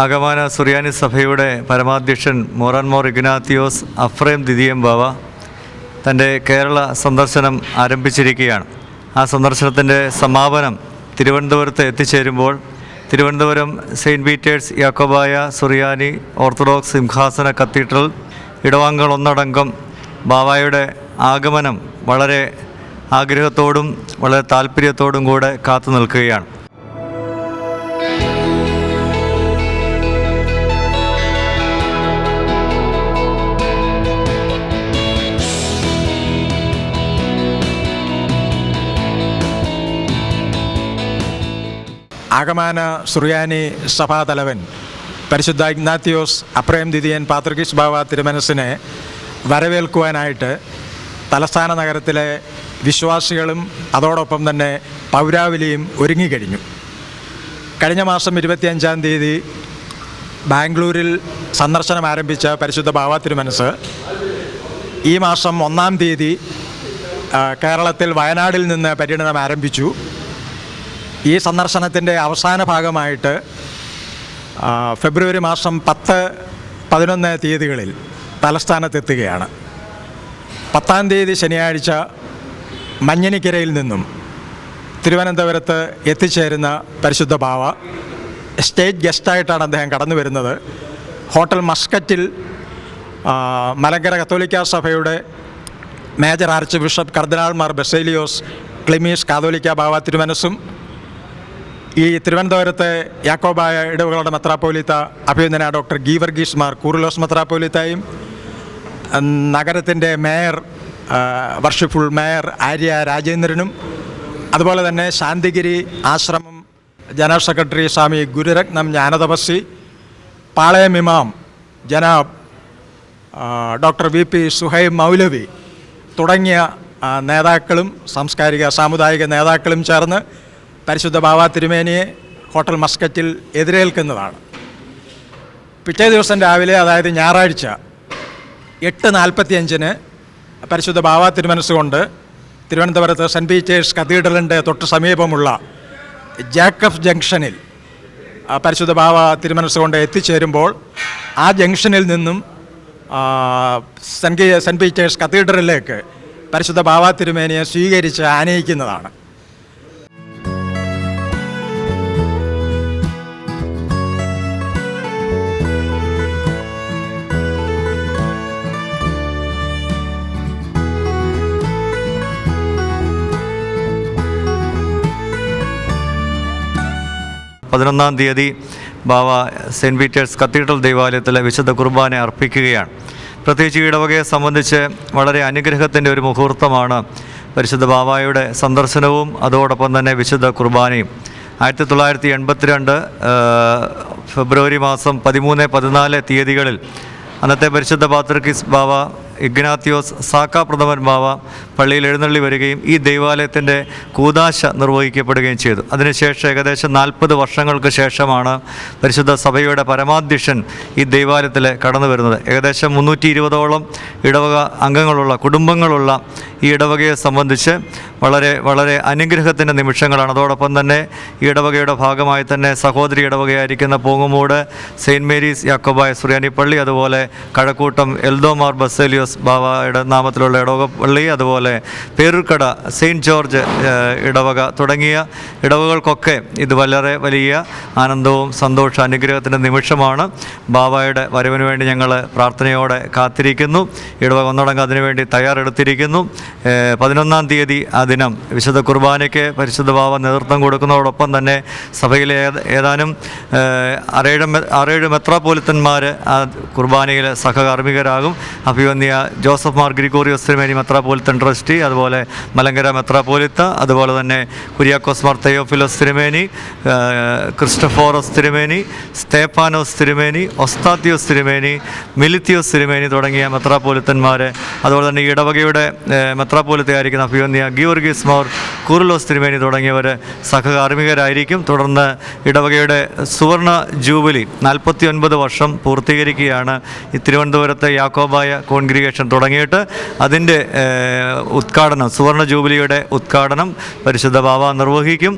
ആഗമാന സുറിയാനി സഭയുടെ പരമാധ്യക്ഷൻ മോറാൻമോർ ഇഗ്നാത്തിയോസ് അഫ്രേം ദിദിയം ബാവ തന്റെ കേരള സന്ദർശനം ആരംഭിച്ചിരിക്കുകയാണ്. ആ സന്ദർശനത്തിന്റെ സമാപനം തിരുവനന്തപുരത്ത് എത്തിച്ചേരുമ്പോൾ തിരുവനന്തപുരം സെയിന്റ് പീറ്റേഴ്സ് യാക്കോബായ സുറിയാനി ഓർത്തഡോക്സ് സിംഹാസന കത്തീഡ്രൽ ഇടവാങ്ങൾ ഒന്നടങ്കം ബാവായുടെ ആഗമനം വളരെ ആഗ്രഹത്തോടും വളരെ താല്പര്യത്തോടും കൂടെ കാത്തു നിൽക്കുകയാണ്. ആഗമാന സുറിയാനി സഭാതലവൻ പരിശുദ്ധ ഇഗ്നാത്തിയോസ് അപ്രേം ദിദിയൻ പാത്രികീസ് ബാവ തിരുമനസിനെ വരവേൽക്കുവാനായിട്ട് തലസ്ഥാന നഗരത്തിലെ വിശ്വാസികളും അതോടൊപ്പം തന്നെ പൗരാവലിയും ഒരുങ്ങിക്കഴിഞ്ഞു. കഴിഞ്ഞ മാസം ഇരുപത്തിയഞ്ചാം തീയതി ബാംഗ്ലൂരിൽ സന്ദർശനം ആരംഭിച്ച പരിശുദ്ധ ബാവ തിരുമനസ് ഈ മാസം ഒന്നാം തീയതി കേരളത്തിൽ വയനാടിൽ നിന്ന് പര്യടനം ആരംഭിച്ചു. ഈ സന്ദർശനത്തിന്റെ അവസാന ഭാഗമായിട്ട് ഫെബ്രുവരി മാസം പത്ത് പതിനൊന്ന് തീയതികളിൽ തലസ്ഥാനത്തെത്തുകയാണ്. പത്താം തീയതി ശനിയാഴ്ച മഞ്ഞനിക്കരയിൽ നിന്നും തിരുവനന്തപുരത്ത് എത്തിച്ചേരുന്ന പരിശുദ്ധ ഭാവ സ്റ്റേറ്റ് ഗസ്റ്റായിട്ടാണ് അദ്ദേഹം കടന്നു വരുന്നത്. ഹോട്ടൽ മസ്കറ്റിൽ മലങ്കര കത്തോലിക്ക സഭയുടെ മേജർ ആർച്ച് ബിഷപ്പ് കർദിനാൾമാർ ബെസേലിയോസ് ക്ലിമീസ് കാതോലിക്ക ഭാവ തിരുമനസും ഈ തിരുവനന്തപുരത്തെ യാക്കോബായ ഇടവുകളുടെ മെത്രാപ്പോലിത്ത അഭിനന്ദന ഡോക്ടർ ഗീവർഗീസ് മാർ കൂറുലോസ് മെത്രാപ്പോലിത്തായും നഗരത്തിന്റെ മേയർ വർഷിഫുൾ മേയർ ആര്യ രാജേന്ദ്രനും അതുപോലെ തന്നെ ശാന്തിഗിരി ആശ്രമം ജനറൽ സെക്രട്ടറി സ്വാമി ഗുരുരത്നം ജ്ഞാനതപസ്സി പാളയം ഇമാം ജനാബ് ഡോക്ടർ വി പി സുഹൈബ് മൗലവി തുടങ്ങിയ നേതാക്കളും സാംസ്കാരിക സാമുദായിക നേതാക്കളും ചേർന്ന് പരിശുദ്ധ ബാബ തിരുമേനിയെ ഹോട്ടൽ മസ്കറ്റിൽ എതിരേൽക്കുന്നതാണ്. പിറ്റേ ദിവസം രാവിലെ അതായത് ഞായറാഴ്ച എട്ട് നാൽപ്പത്തിയഞ്ചിന് പരിശുദ്ധ ബാബ തിരുമനസ്സുകൊണ്ട് തിരുവനന്തപുരത്ത് സെന്റ് പീറ്റേഴ്സ് കത്തീഡ്രലിന്റെ തൊട്ട് സമീപമുള്ള ജാക്കഫ് ജംഗ്ഷനിൽ പരിശുദ്ധ ബാബ തിരുമനസ്സുകൊണ്ട് എത്തിച്ചേരുമ്പോൾ ആ ജംഗ്ഷനിൽ നിന്നും സെന്റ് പീറ്റേഴ്സ് കത്തീഡ്രലിലേക്ക് പരിശുദ്ധ ബാബ തിരുമേനിയെ സ്വീകരിച്ച് ആനയിക്കുന്നതാണ്. പതിനൊന്നാം തീയതി ബാവ സെന്റ് പീറ്റേഴ്സ് കത്തീഡ്രൽ ദേവാലയത്തിൽ വിശുദ്ധ കുർബാന അർപ്പിക്കുകയാണ്. പ്രത്യേകിച്ച് ഇടവകയെ സംബന്ധിച്ച് വളരെ അനുഗ്രഹത്തിന്റെ ഒരു മുഹൂർത്തമാണ് പരിശുദ്ധ ബാവായുടെ സന്ദർശനവും അതോടൊപ്പം തന്നെ വിശുദ്ധ കുർബാനയും. ആയിരത്തി തൊള്ളായിരത്തി എൺപത്തിരണ്ട് ഫെബ്രുവരി മാസം പതിമൂന്ന് പതിനാല് തീയതികളിൽ അന്നത്തെ പരിശുദ്ധ പാത്രക്കിസ് ബാവ ഇഗ്നാത്തിയോസ് സാക്ക പ്രഥമൻ ബാവ പള്ളിയിൽ എഴുന്നള്ളി വരികയും ഈ ദൈവാലയത്തിന്റെ കൂതാശ നിർവഹിക്കപ്പെടുകയും ചെയ്തു. അതിനുശേഷം ഏകദേശം നാൽപ്പത് വർഷങ്ങൾക്ക് ശേഷമാണ് പരിശുദ്ധ സഭയുടെ പരമാധ്യക്ഷൻ ഈ ദൈവാലയത്തിൽ കടന്നു വരുന്നത്. ഏകദേശം മുന്നൂറ്റി ഇരുപതോളം ഇടവക അംഗങ്ങളുള്ള കുടുംബങ്ങളുള്ള ഈ ഇടവകയെ സംബന്ധിച്ച് വളരെ വളരെ അനുഗ്രഹത്തിന്റെ നിമിഷങ്ങളാണ്. അതോടൊപ്പം തന്നെ ഈ ഇടവകയുടെ ഭാഗമായി തന്നെ സഹോദരി ഇടവകയായിരിക്കുന്ന പൂങ്ങുമൂട് സെയിന്റ് മേരീസ് യാക്കോബായ സുറിയാനി പള്ളി അതുപോലെ കഴക്കൂട്ടം എൽദോമാർ ബസേലിയോസ് ബാവയുടെ നാമത്തിലുള്ള ഇടവക പള്ളി അതുപോലെ പേരൂർക്കട സെയിന്റ് ജോർജ് ഇടവക തുടങ്ങിയ ഇടവകൾക്കൊക്കെ ഇത് വളരെ വലിയ ആനന്ദവും സന്തോഷ അനുഗ്രഹത്തിന്റെ നിമിഷമാണ്. ബാബായുടെ വരവിന് വേണ്ടി ഞങ്ങൾ പ്രാർത്ഥനയോടെ കാത്തിരിക്കുന്നു. ഇടവക ഒന്നടങ്കം അതിനുവേണ്ടി തയ്യാറെടുത്തിരിക്കുന്നു. പതിനൊന്നാം തീയതി ആ ദിനം വിശുദ്ധ കുർബാനയ്ക്ക് പരിശുദ്ധ ബാബ നേതൃത്വം കൊടുക്കുന്നതോടൊപ്പം തന്നെ സഭയിലെ ഏതാനും ആറേഴ് ആറേഴ് മെത്രാപോലിത്തന്മാർ ആ കുർബാനയിൽ സഹകാർമ്മികരാകും. അഭിവന്യ ജോസഫ് മാർ ഗ്രിഗോറിയോസ് തിരുമേനി മെത്രാപോലിത്തൻ ട്രസ്റ്റി അതുപോലെ മലങ്കര മെത്രാപോലിത്ത അതുപോലെ തന്നെ കുര്യാക്കോസ് മാർ തെയോഫിലോസ് തിരുമേനി ക്രിസ്റ്റഫോറോസ് തിരുമേനി സ്തേപ്പാനോസ് തിരുമേനി ഒസ്താത്തിയോസ് തിരുമേനി മിലിത്തിയോസ് തിരുമേനി തുടങ്ങിയ മെത്രാപോലിത്തന്മാർ അതുപോലെ തന്നെ ഇടവകയുടെ മെത്രാപോലിത്തയായിരിക്കുന്ന അഭിവന്യ ഗിയോർഗീസ് മോർ കൂറുലോസ് തിരുമേനി തുടങ്ങിയവർ സഹകാർമികരായിരിക്കും. തുടർന്ന് ഇടവകയുടെ സുവർണ ജൂബിലി നാൽപ്പത്തി വർഷം പൂർത്തീകരിക്കുകയാണ്. തിരുവനന്തപുരത്തെ യാക്കോബായ കോൺഗ്രിഗേഷൻ കോൺഗ്രിഗേഷൻ തുടങ്ങിയിട്ട് അതിന്റെ ഉദ്ഘാടനം സുവർണ ജൂബിലിയുടെ ഉദ്ഘാടനം പരിശുദ്ധ ബാബ നിർവഹിക്കും.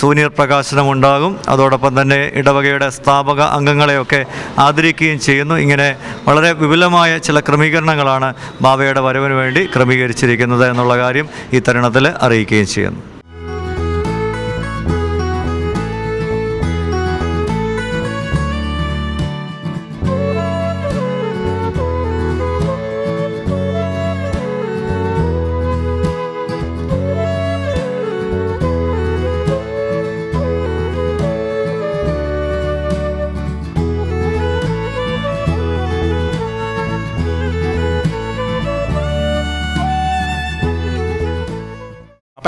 സൂനിയർ പ്രകാശനം ഉണ്ടാകും അതോടൊപ്പം തന്നെ ഇടവകയുടെ സ്ഥാപക അംഗങ്ങളെയൊക്കെ ആദരിക്കുകയും ചെയ്യുന്നു. ഇങ്ങനെ വളരെ വിപുലമായ ചില ക്രമീകരണങ്ങളാണ് ബാബയുടെ വരവിന് വേണ്ടി ക്രമീകരിച്ചിരിക്കുന്നത് എന്നുള്ള കാര്യം ഈ തരുണത്തിൽ അറിയിക്കുകയും ചെയ്യുന്നു.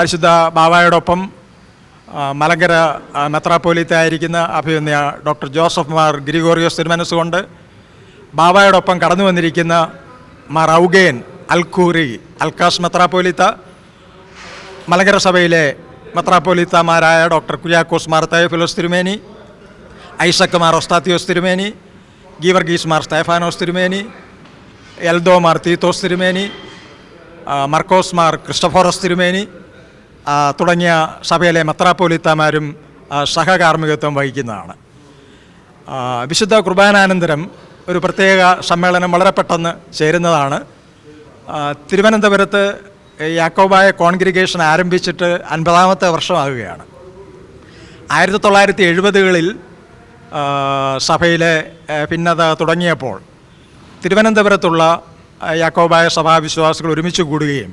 പരിശുദ്ധ മാവായോടൊപ്പം മലങ്കര ആ, മെത്രാപ്പോലീത്ത ആയിരിക്കുന്ന അഭിനന്ദ ഡോക്ടർ ജോസഫ് മാർ ഗ്രിഗോറിയോസ് തിരുമനസ്സുകൊണ്ട് ബാബായോടൊപ്പം കടന്നു വന്നിരിക്കുന്ന മാർ ഔഗേൻ അൽഖൂറി അൽക്കാസ് മെത്രാപ്പോലീത്ത മലങ്കര സഭയിലെ മെത്രാപ്പോലീത്തമാരായ ഡോക്ടർ കുര്യാക്കോസ് മാർ തയഫിലോസ് തിരുമേനി ഐസക് മാർ ഒസ്താത്തിയോസ് തിരുമേനി ഗീവർഗീസ് മാർ സ്തേഫാനോസ് തിരുമേനി എൽദോ മാർ തീത്തോസ് തിരുമേനി മർക്കോസ് മാർ ക്രിസ്റ്റഫോറസ് തിരുമേനി തുടങ്ങിയ സഭയിലെ മെത്രാപ്പോലിത്തമാരും സഹകാർമ്മികത്വം വഹിക്കുന്നതാണ്. വിശുദ്ധ കുർബാനാനന്തരം ഒരു പ്രത്യേക സമ്മേളനം വളരെ പെട്ടെന്ന് ചേരുന്നതാണ്. തിരുവനന്തപുരത്ത് യാക്കോബായ കോൺഗ്രിഗേഷൻ ആരംഭിച്ചിട്ട് അൻപതാമത്തെ വർഷമാകുകയാണ്. ആയിരത്തി തൊള്ളായിരത്തി എഴുപതുകളിൽ സഭയിലെ ഭിന്നത തുടങ്ങിയപ്പോൾ തിരുവനന്തപുരത്തുള്ള യാക്കോബായ സഭാവിശ്വാസികൾ ഒരുമിച്ച് കൂടുകയും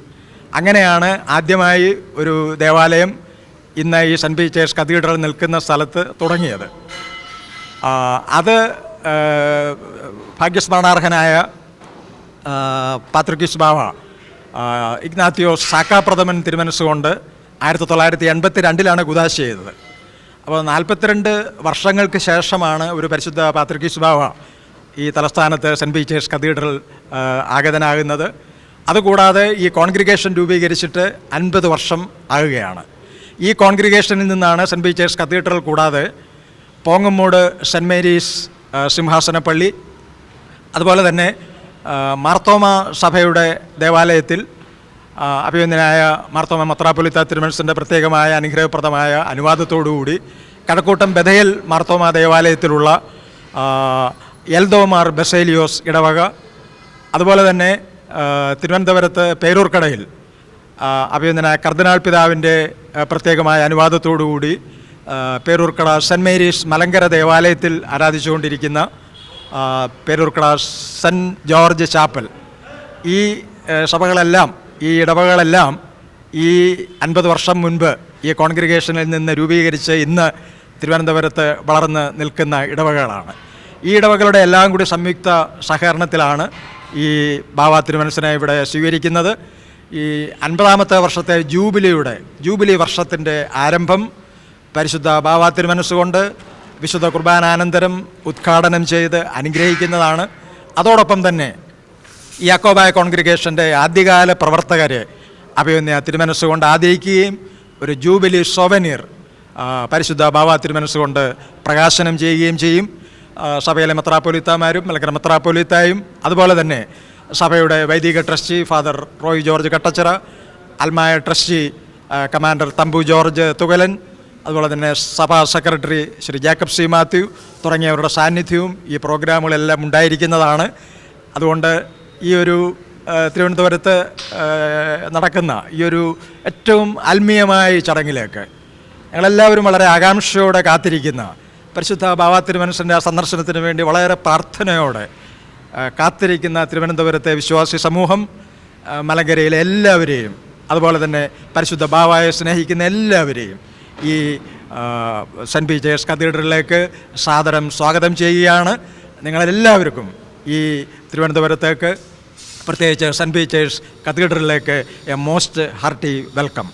അങ്ങനെയാണ് ആദ്യമായി ഒരു ദേവാലയം ഇന്ന് ഈ സെന്റ് പീറ്റേഴ്സ് കത്തീഡ്രൽ നിൽക്കുന്ന സ്ഥലത്ത് തുടങ്ങിയത്. അത് ഭാഗ്യസ്മരണാർഹനായ പാത്രിക്കിസ് ബാവ ഇഗ്നാത്തിയോ സാക്കാപ്രഥമൻ തിരുമനസ്സുകൊണ്ട് ആയിരത്തി തൊള്ളായിരത്തി എൺപത്തി രണ്ടിലാണ് കുദാശ ചെയ്തത്. അപ്പോൾ നാൽപ്പത്തിരണ്ട് വർഷങ്ങൾക്ക് ശേഷമാണ് ഒരു പരിശുദ്ധ പാത്രിക്കിസ് ബാവ ഈ തലസ്ഥാനത്ത് സെന്റ് പീറ്റേഴ്സ് കത്തീഡ്രൽ ആഗതനാകുന്നത്. അതുകൂടാതെ ഈ കോൺഗ്രിഗേഷൻ രൂപീകരിച്ചിട്ട് അൻപത് വർഷം ആകുകയാണ്. ഈ കോൺഗ്രിഗേഷനിൽ നിന്നാണ് സെന്റ് പീറ്റേഴ്സ് കത്തീഡ്രൽ കൂടാതെ പോങ്ങമ്മൂട് സെന്റ് മേരീസ് സിംഹാസനപ്പള്ളി അതുപോലെ തന്നെ മാർത്തോമ സഭയുടെ ദേവാലയത്തിൽ അഭിവന്ദനായ മാർത്തോമ മത്രാപൊലിത്ത തിരുമനസിന്റെ പ്രത്യേകമായ അനുഗ്രഹപ്രദമായ അനുവാദത്തോടുകൂടി കടക്കൂട്ടം ബഥയൽ മാർത്തോമ ദേവാലയത്തിലുള്ള എൽദോമാർ ബസേലിയോസ് ഇടവക അതുപോലെ തന്നെ തിരുവനന്തപുരത്ത് പേരൂർക്കടയിൽ അഭിനന്ദന കർദിനാൾ പിതാവിന്റെ പ്രത്യേകമായ അനുവാദത്തോടുകൂടി പേരൂർക്കട സെന്റ് മേരീസ് മലങ്കര ദേവാലയത്തിൽ ആരാധിച്ചുകൊണ്ടിരിക്കുന്ന പേരൂർക്കട സെന്റ് ജോർജ് ചാപ്പൽ. ഈ സഭകളെല്ലാം ഈ ഇടവകളെല്ലാം ഈ അൻപത് വർഷം മുൻപ് ഈ കോൺഗ്രിഗേഷനിൽ നിന്ന് രൂപീകരിച്ച് ഇന്ന് തിരുവനന്തപുരത്ത് വളർന്ന് നിൽക്കുന്ന ഇടവകളാണ്. ഈ ഇടവകളുടെ എല്ലാം കൂടി സംയുക്ത സഹകരണത്തിലാണ് ഈ ബാബ തിരുമനസിനെ ഇവിടെ സ്വീകരിക്കുന്നത്. ഈ അൻപതാമത്തെ വർഷത്തെ ജൂബിലിയുടെ ജൂബിലി വർഷത്തിന്റെ ആരംഭം പരിശുദ്ധ ബാബ തിരുമനസ്സുകൊണ്ട് വിശുദ്ധ കുർബാനാനന്തരം ഉദ്ഘാടനം ചെയ്ത് അനുഗ്രഹിക്കുന്നതാണ്. അതോടൊപ്പം തന്നെ യാക്കോബായ കോൺഗ്രിഗേഷന്റെ ആദ്യകാല പ്രവർത്തകരെ അഭിമന്യ തിരുമനസ്സുകൊണ്ട് ആദരിക്കുകയും ഒരു ജൂബിലി സോവനീർ പരിശുദ്ധ ബാബ തിരുമനസ്സുകൊണ്ട് പ്രകാശനം ചെയ്യുകയും ചെയ്യും. സഭയിലെ മെത്രാപ്പൊലിത്താമാരും മലക്കര മെത്രാപ്പൊലിത്തായും അതുപോലെ തന്നെ സഭയുടെ വൈദിക trustee father Roy George Kattachira അൽമായ trustee commander Thambu George Thukalan അതുപോലെ തന്നെ സഭാ secretary Shri Jacob C Mathew തുടങ്ങിയവരുടെ സാന്നിധ്യവും ഈ പ്രോഗ്രാമുകളെല്ലാം ഉണ്ടായിരിക്കുന്നതാണ്. അതുകൊണ്ട് ഈ ഒരു തിരുവനന്തപുരത്ത് നടക്കുന്ന ഈ ഒരു ഏറ്റവും ആത്മീയമായ ചടങ്ങിലേക്ക് ഞങ്ങളെല്ലാവരും വളരെ ആകാംക്ഷയോടെ കാത്തിരിക്കുന്ന പരിശുദ്ധ ബാബാ തിരുമനസിന്റെ ആ സന്ദർശനത്തിന് വേണ്ടി വളരെ പ്രാർത്ഥനയോടെ കാത്തിരിക്കുന്ന തിരുവനന്തപുരത്തെ വിശ്വാസി സമൂഹം മലങ്കരയിലെ എല്ലാവരെയും അതുപോലെ തന്നെ പരിശുദ്ധ ബാബായെ സ്നേഹിക്കുന്ന എല്ലാവരെയും ഈ സെന്റ് പീറ്റേഴ്സ് കത്തീഡ്രലിലേക്ക് സാദരം സ്വാഗതം ചെയ്യുകയാണ്. നിങ്ങളെല്ലാവർക്കും ഈ തിരുവനന്തപുരത്തേക്ക് പ്രത്യേകിച്ച് സെന്റ് പീറ്റേഴ്സ് കത്തീഡ്രലിലേക്ക് എ മോസ്റ്റ് ഹാർട്ടി വെൽക്കം.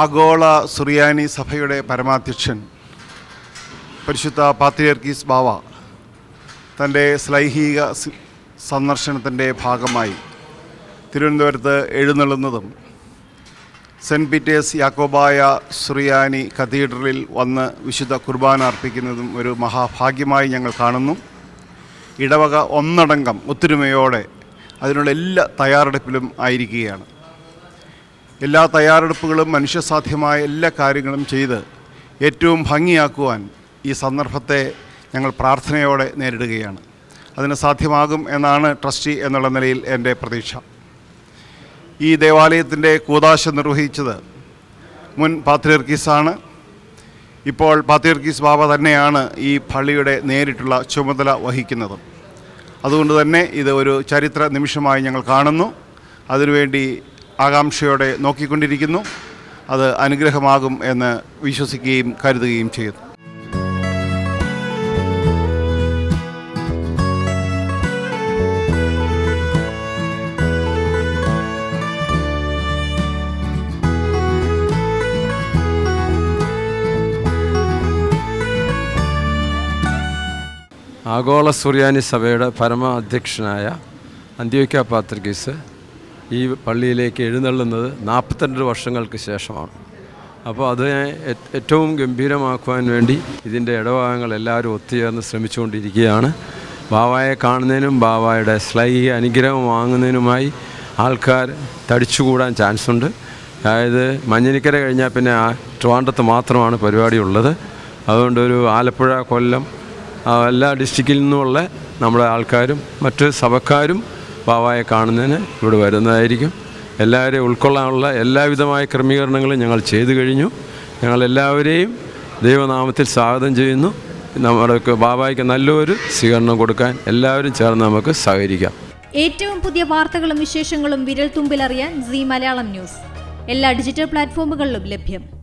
ആഗോള സുറിയാനി സഭയുടെ പരമാധ്യക്ഷൻ പരിശുദ്ധ പാത്രിയർക്കീസ് ബാവ തന്റെ സ്ലൈഹിക സന്ദർശനത്തിന്റെ ഭാഗമായി തിരുവനന്തപുരത്ത് എഴുന്നള്ളുന്നതും സെന്റ് പീറ്റേഴ്സ് യാക്കോബായ സുറിയാനി കത്തീഡ്രലിൽ വന്ന് വിശുദ്ധ കുർബാന അർപ്പിക്കുന്നതും ഒരു മഹാഭാഗ്യമായി ഞങ്ങൾ കാണുന്നു. ഇടവക ഒന്നടങ്കം ഒത്തൊരുമയോടെ അതിനുള്ള എല്ലാ തയ്യാറെടുപ്പിലും ആയിരിക്കുകയാണ്. എല്ലാ തയ്യാറെടുപ്പുകളും മനുഷ്യസാധ്യമായ എല്ലാ കാര്യങ്ങളും ചെയ്ത് ഏറ്റവും ഭംഗിയാക്കുവാൻ ഈ സന്ദർഭത്തെ ഞങ്ങൾ പ്രാർത്ഥനയോടെ നേരിടുകയാണ്. അതിന് സാധ്യമാകും എന്നാണ് ട്രസ്റ്റി എന്നുള്ള നിലയിൽ എന്റെ പ്രതീക്ഷ. ഈ ദേവാലയത്തിന്റെ കൂതാശ നിർവഹിച്ചത് മുൻ പാത്രിയർക്കീസാണ്. ഇപ്പോൾ പാത്രിയർക്കീസ് ബാബ തന്നെയാണ് ഈ പള്ളിയുടെ നേരിട്ടുള്ള ചുമതല വഹിക്കുന്നത്. അതുകൊണ്ട് തന്നെ ഇത് ഒരു ചരിത്ര നിമിഷമായി ഞങ്ങൾ കാണുന്നു. അതിനുവേണ്ടി ആകാംക്ഷയോടെ നോക്കിക്കൊണ്ടിരിക്കുന്നു. അത് അനുഗ്രഹമാകും എന്ന് വിശ്വസിക്കുകയും കരുതുകയും ചെയ്യുന്നു. ആഗോള സുറിയാനി സഭയുടെ പരമ അധ്യക്ഷനായ അന്ത്യോക്യ പാത്രികീസ് ഈ പള്ളിയിലേക്ക് എഴുന്നള്ളുന്നത് നാൽപ്പത്തിരണ്ട് വർഷങ്ങൾക്ക് ശേഷമാണ്. അപ്പോൾ അതിനെ ഏറ്റവും ഗംഭീരമാക്കുവാൻ വേണ്ടി ഇതിന്റെ ഇടഭാഗങ്ങൾ എല്ലാവരും ഒത്തുചേർന്ന് ശ്രമിച്ചുകൊണ്ടിരിക്കുകയാണ്. ബാവായെ കാണുന്നതിനും ബാവായുടെ ശ്ലൈഹിക അനുഗ്രഹം വാങ്ങുന്നതിനുമായി ആൾക്കാർ തടിച്ചുകൂടാൻ ചാൻസ് ഉണ്ട് അതായത് മഞ്ഞനിക്കര കഴിഞ്ഞാൽ പിന്നെ ആ ട്രിവാൻഡ്രത്ത് മാത്രമാണ് പരിപാടി ഉള്ളത് അതുകൊണ്ട് ഒരു ആലപ്പുഴ കൊല്ലം എല്ലാ ഡിസ്ട്രിക്റ്റിൽ നിന്നുമുള്ള നമ്മുടെ ആൾക്കാരും മറ്റ് സഭക്കാരും ബാവായെ കാണുന്നതിന് ഇവിടെ വരുന്നതായിരിക്കും. എല്ലാവരെയും ഉൾക്കൊള്ളാനുള്ള എല്ലാവിധമായ ക്രമീകരണങ്ങളും ഞങ്ങൾ ചെയ്തു കഴിഞ്ഞു. ഞങ്ങളെല്ലാവരെയും ദൈവനാമത്തിൽ സ്വാഗതം ചെയ്യുന്നു. നമ്മുടെ ബാബായ്ക്ക് നല്ലൊരു സ്വീകരണം കൊടുക്കാൻ എല്ലാവരും ചേർന്ന് നമുക്ക് സഹകരിക്കാം. ഏറ്റവും പുതിയ വാർത്തകളും വിശേഷങ്ങളും വിരൽ തുമ്പിലറിയാൻ സി മലയാളം ന്യൂസ്. എല്ലാ ഡിജിറ്റൽ പ്ലാറ്റ്ഫോമുകളിലും ലഭ്യം.